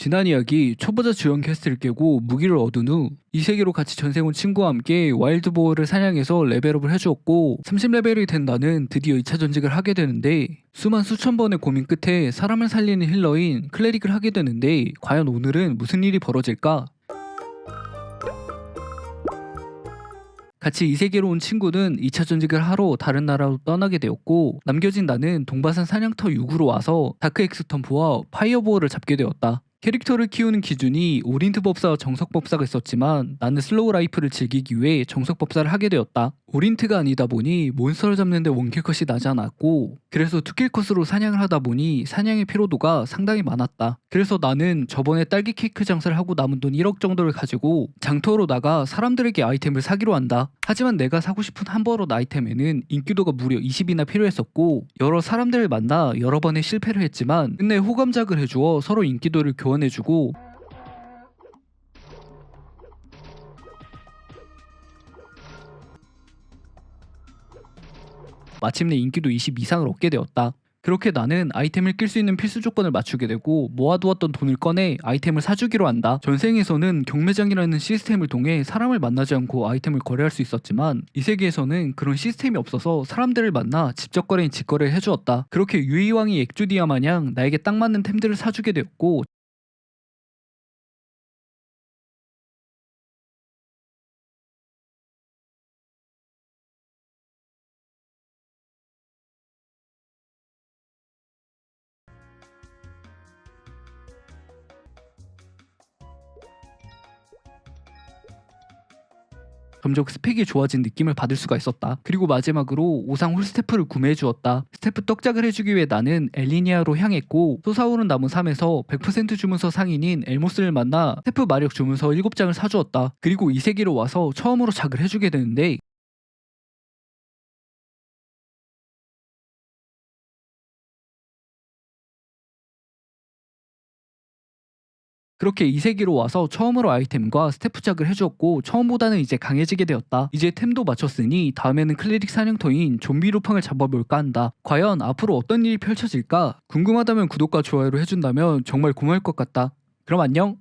지난 이야기 초보자 주연 퀘스트를 깨고 무기를 얻은 후 이 세계로 같이 전생 온 친구와 함께 와일드 보어를 사냥해서 레벨업을 해주었고 30레벨이 된 나는 드디어 2차 전직을 하게 되는데 수만 수천 번의 고민 끝에 사람을 살리는 힐러인 클레릭을 하게 되는데 과연 오늘은 무슨 일이 벌어질까? 같이 이 세계로 온 친구는 2차 전직을 하러 다른 나라로 떠나게 되었고 남겨진 나는 동바산 사냥터 6으로 와서 다크 엑스텀프와 파이어보어를 잡게 되었다. 캐릭터를 키우는 기준이 오린트 법사와 정석 법사가 있었지만 나는 슬로우 라이프를 즐기기 위해 정석 법사를 하게 되었다. 오린트가 아니다 보니 몬스터를 잡는데 원킬 컷이 나지 않았고 그래서 투킬 컷으로 사냥을 하다 보니 사냥의 피로도가 상당히 많았다. 그래서 나는 저번에 딸기 케이크 장사를 하고 남은 돈 1억 정도를 가지고 장터로 나가 사람들에게 아이템을 사기로 한다. 하지만 내가 사고 싶은 함버릇 아이템에는 인기도가 무려 20이나 필요했었고 여러 사람들을 만나 여러 번의 실패를 했지만 끝내 호감작을 해주어 서로 인기도를 교환해주고 마침내 인기도 20 이상을 얻게 되었다. 그렇게 나는 아이템을 낄 수 있는 필수 조건을 맞추게 되고 모아두었던 돈을 꺼내 아이템을 사주기로 한다. 전생에서는 경매장이라는 시스템을 통해 사람을 만나지 않고 아이템을 거래할 수 있었지만 이 세계에서는 그런 시스템이 없어서 사람들을 만나 직접 거래인 직거래를 해주었다. 그렇게 유이왕이 액주디아 마냥 나에게 딱 맞는 템들을 사주게 되었고 점점 스펙이 좋아진 느낌을 받을 수가 있었다. 그리고 마지막으로 오상 홀스테프를 구매해 주었다. 스테프 떡작을 해주기 위해 나는 엘리니아로 향했고 솟아오른 나무 3에서 100% 주문서 상인인 엘모스를 만나 스테프 마력 주문서 7장을 사주었다. 그리고 이 세계로 와서 처음으로 작을 해주게 되는데 그렇게 이 세계로 와서 처음으로 아이템과 스태프작을 해주었고 처음보다는 이제 강해지게 되었다. 이제 템도 맞췄으니 다음에는 클레릭 사냥터인 좀비 루팡을 잡아볼까 한다. 과연 앞으로 어떤 일이 펼쳐질까? 궁금하다면 구독과 좋아요를 해준다면 정말 고마울 것 같다. 그럼 안녕!